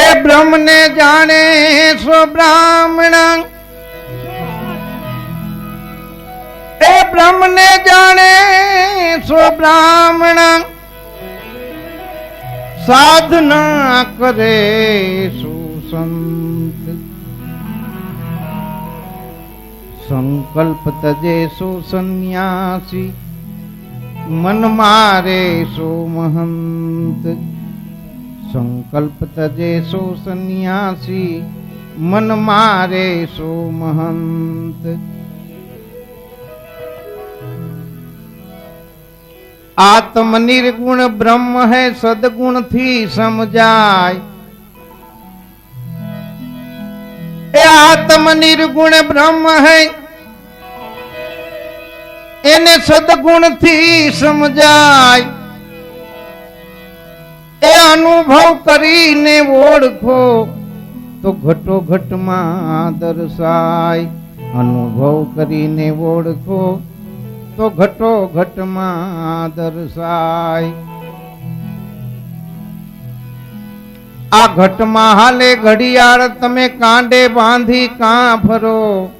वे ब्रह्म ने जाने, सो ब्राह्मण। वे ब्रह्म ने जाने, सो ब्राह्मण। साधना करे सुसंत। संकल्प तजे सुसन्यासी। मन मारे सो महंत। તજે સો સંન્યાસી મન મારે સો મહંત આત્મ નિર્ગુણ બ્રહ્મ હૈ સદગુણ થી સમજાય એ આત્મ નિર્ગુણ બ્રહ્મ હૈ એને સદગુણ થી સમજાય એ અનુભવ કરીને ઓળખો તો ઘટો ઘટમાં દર્શાય. અનુભવ કરીને ઓળખો તો ઘટો ઘટમાં દર્શાય. આ ઘટમાં હાલે ઘડિયાળ તમે કાંડે બાંધી કાં ફરો?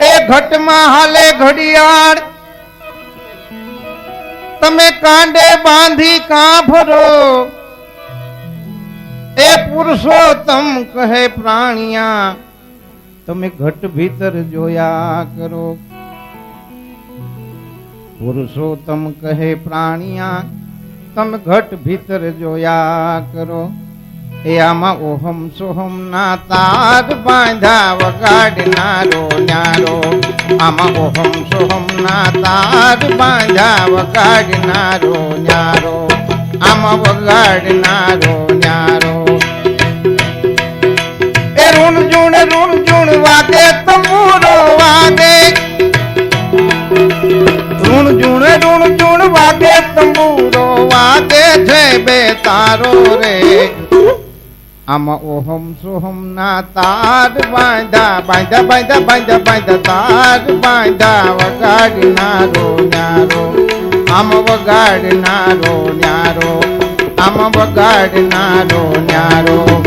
એ ઘટમાં હાલે ઘડિયાળ તમે કાંડે બાંધી કાં ફરો એ પુરુષોત્તમ કહે પ્રાણિયા તમે ઘટ ભીતર જોયા કરો પુરુષોત્તમ કહે પ્રાણિયા તમે ઘટ ભીતર જોયા કરો એ આમાં ઓહમ સોહમ ના તાર બાંધા વગાડનારો ન્યારો. આમાં ઓહમ સોહમ ના તાર બાંધા વગાડનારો ન્યારો. આમાં વગાડનારો ન્યારો. એ રૂણ જૂણ રૂણ જૂણ વાગે તમૂરો બે તારો રે. આમાં ઓહમ સોહમ ના તાર બાંધા બાંધા બાંધા બાંધા બાંધા, તાર બાંધા, વગાડનારો ન્યારો. આમ વગાડનારો ન્યારો, આમ વગાડનારો ન્યારો.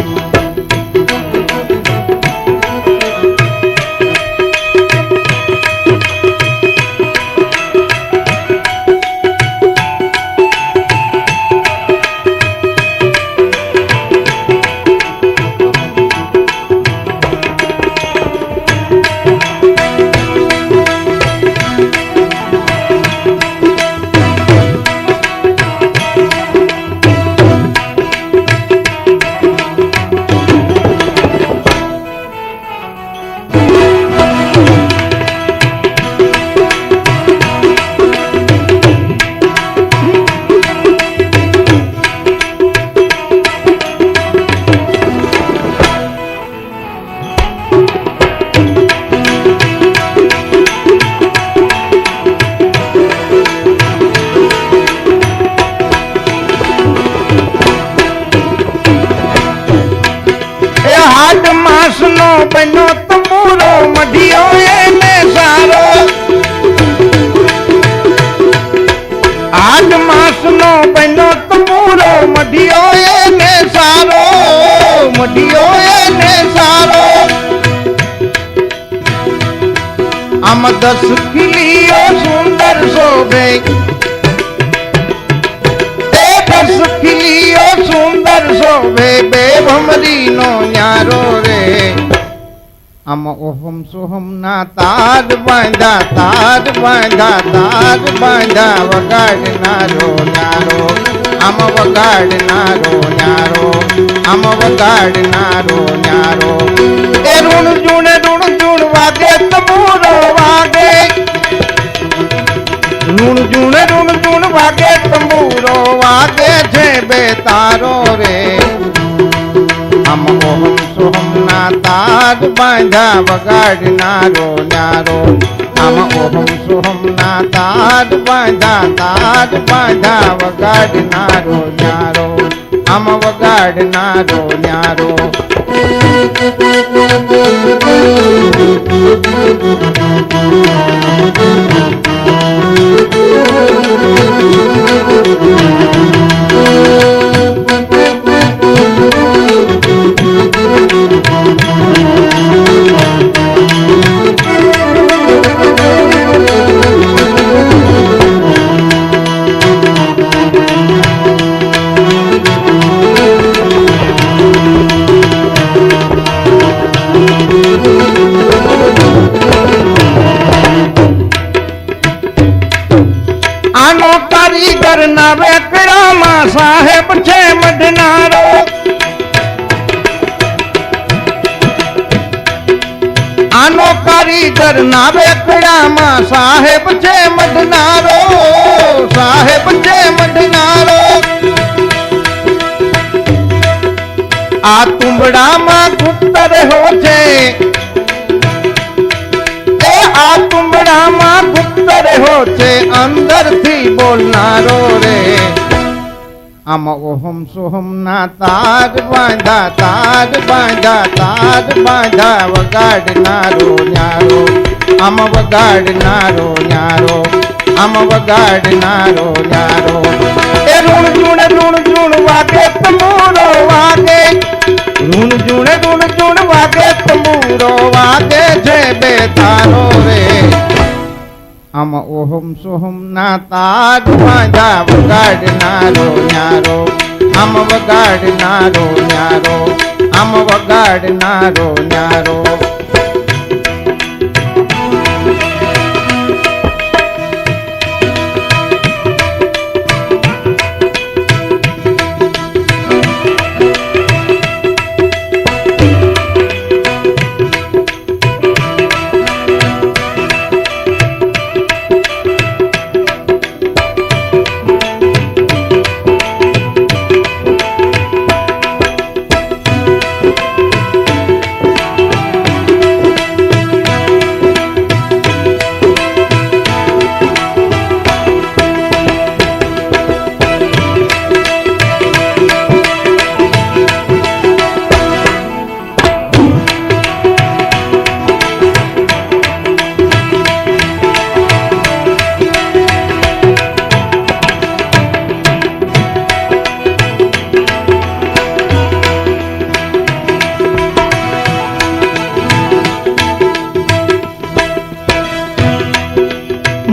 એ હાડ માસ નો બનો તમૂરો મઢિયો, એને સારો. હાડ માસ નો બનો તમૂરો મઢિયો, એને સારો. મઢિયો આમ દસ ખીલીઓ સુંદર શોભે એ દસ ખીલીઓ સુંદર શોભે બે ભમરી નો ન્યારો રે આમ ઓહમ સોહમ ના તાર બાંધા તાર બાંધા તાર બાંધા વગાડનારો ન્યારો આમ વગાડનારો ન્યારો આમ વગાડનારો ન્યારો એ રૂણ જૂણ રૂણ જૂણ વાગે જૂણ ઋણ જૂણ વાગે, તંબુરો વાગે છે બે તારો રે. હમ ઓહમ સોહમ ના તાર બાંધા વગાડનારો ન્યારો. આમ ઓહમ સોહમ ના તાજ બાંધા તાજ બાંધા વગાડનારો ન્યારો. આમ વગાડનારો ન્યારો. આનો Thank you. વેકડામાં સાહેબ છે મઢનારો આનો કારીગર ના વેકડામાં સાહેબ છે મઢનારો સાહેબ છે મઢનારો આ તુંબડામાં ગુપ્ત રહ્યો છે એ આ તુંબડામાં ગુપ્ત રહ્યો છે અંદરથી બોલનારો રે આમ ઓહમ સોહમ ના તાર બાંધા તાર બાંધા તાર બાંધા વગાડનારો ન્યારો. આમ વગાડનારો ન્યારો. આમ વગાડનારો ન્યારો. એ ઋણ જુણ ઋણ જૂણ વાગે તમૂરો વાગે. ઋણ જુણ ઋણ જુણ વાગે તમૂરો વાગે. છે બે તારો રે. આમ ઓહમ સોહમ ના તાર બાંધા વગાડનારો ન્યારો. આમ વગાડનારો ન્યારો. આમ વગાડનારો ન્યારો.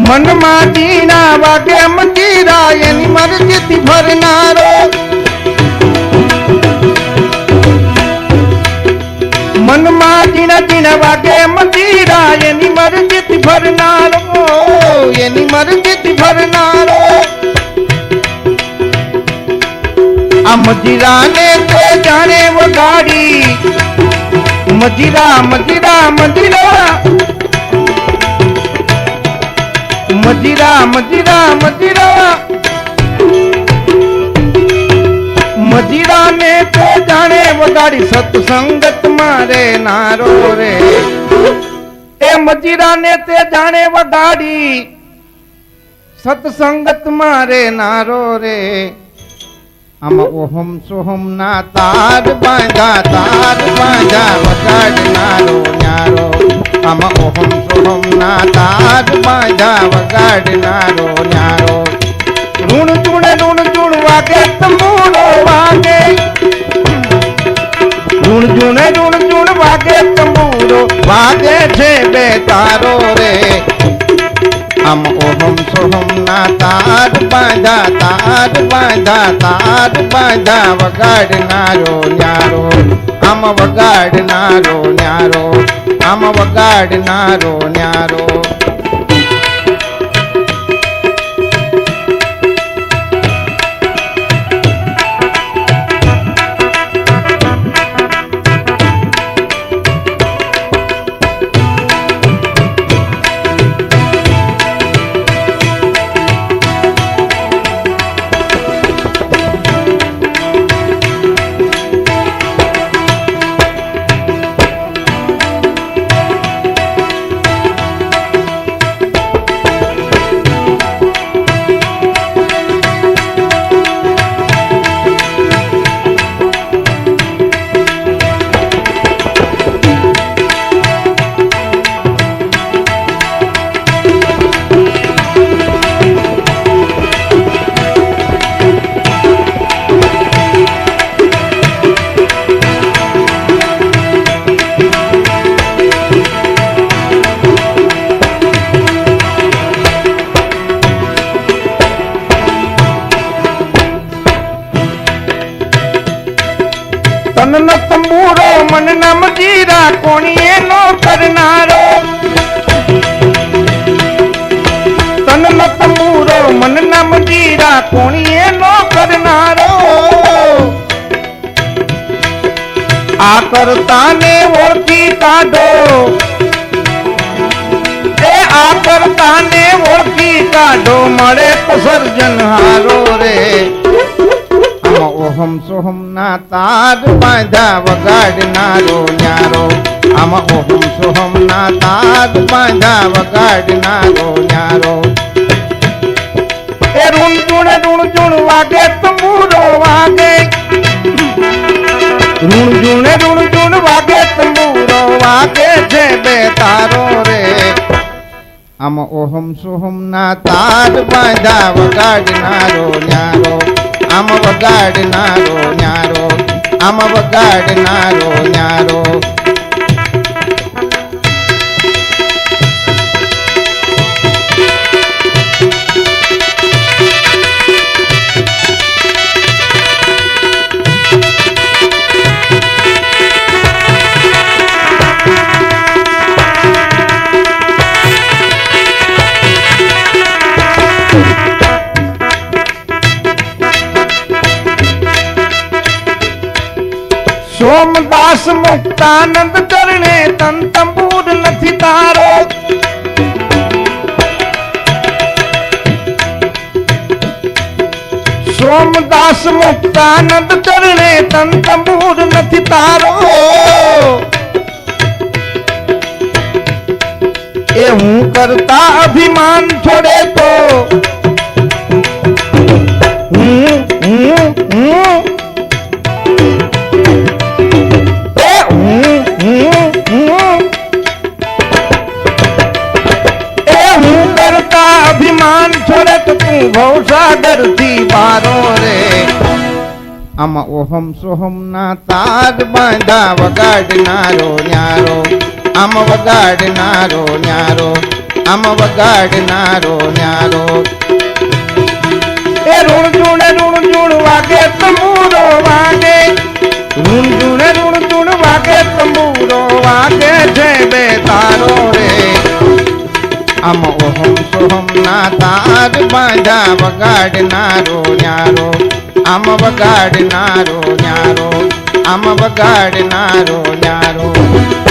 મનમાં જીના વાગે મંદિરા એની મરજીથી ભરનારો મનમાં જીના જીના વાગે મંદિરા એની મરજીથી ભરનારો એની મરજીથી ભરનારો આ મજીરાને તે જાણે વગાડી મજીરા મજીરા મજીરા મજીરા મજીરા મજીરા મજીરા ને તો જાણે વગાડી સત્સંગત મારે નારો રે એ મજીરા ને તે જાણે વગાડી સત્સંગત મારે નારો રે આમાં ઓહમ સોહમ ના તાર બાંધા તાર બાંધા વગાડનારો ન્યારો આમાં ઓહમ સોહમ ના તાજ બાંધા વગાડનારો ન્યારો. ઋણ ચૂણ ઋણ ચૂણ વાગે તમૂળો વાગે. ઋણ ચૂણ ઋણ ચૂણ વાગે તમૂળો વાગે છે બે તારો રે. આમ ઓહમ સોહમ ના તાજ બાંધા તાજ બાંધા તાજ બાંધા વગાડનારો ન્યારો. આમ વગાડનારો ન્યારો. આમ વગાડનારો ન્યારો. કરનારો તન તંબુરો મન નમ જીરા કોણીએ નો કરનારો. આ કરતાને ઓળખી કાઢો. એ આ કરતાને ઓળખી કાઢો. મળે તો સર્જન હારો રે. ઓહમ સોહમ ના તાર બાંધા વગાડનારો ન્યારો. આમાં ઓહમ સોહમ ના તાર બાંધા વગાડનારો ન્યારો એ રૂણ ચૂણ રૂણ ચૂણ વાગે તંબુરો વાગે. રૂણ ચૂણ રૂણ ચૂણ વાગે તંબુરો વાગે છે બે તારો રે. આમ ઓહમ સોહમ ના તાર બાંધા વગાડનારો ન્યારો આમ વગાડનારો ન્યારો આમ વગાડનારો ન્યારો સોમદાસ મુક્તાનંદ ચરણે તન તંબુર નથી તારો સોમદાસ મુક્તાનંદ ચરણે તન તંબુર નથી તારો એ હું કરતા અભિમાન છોડે તો ઓહમ સોહમ ના તાર બાંધા વગાડનારો ન્યારો. આમ વગાડનારો ન્યારો, આમ વગાડનારો ન્યારો. એ ઋણ જૂણ ઋણ જૂણ વાગે તમૂરો વાગે. ઋણ જૂણ રૂણ જૂણ વાગે તમૂરો વાગે. છે બે તારો રે. આમ ઓહમ સોહમ ના તાર બાંધા વગાડનારો ન્યારો. આમ વગાડનારો ન્યારો આમ વગાડનારો ન્યારો.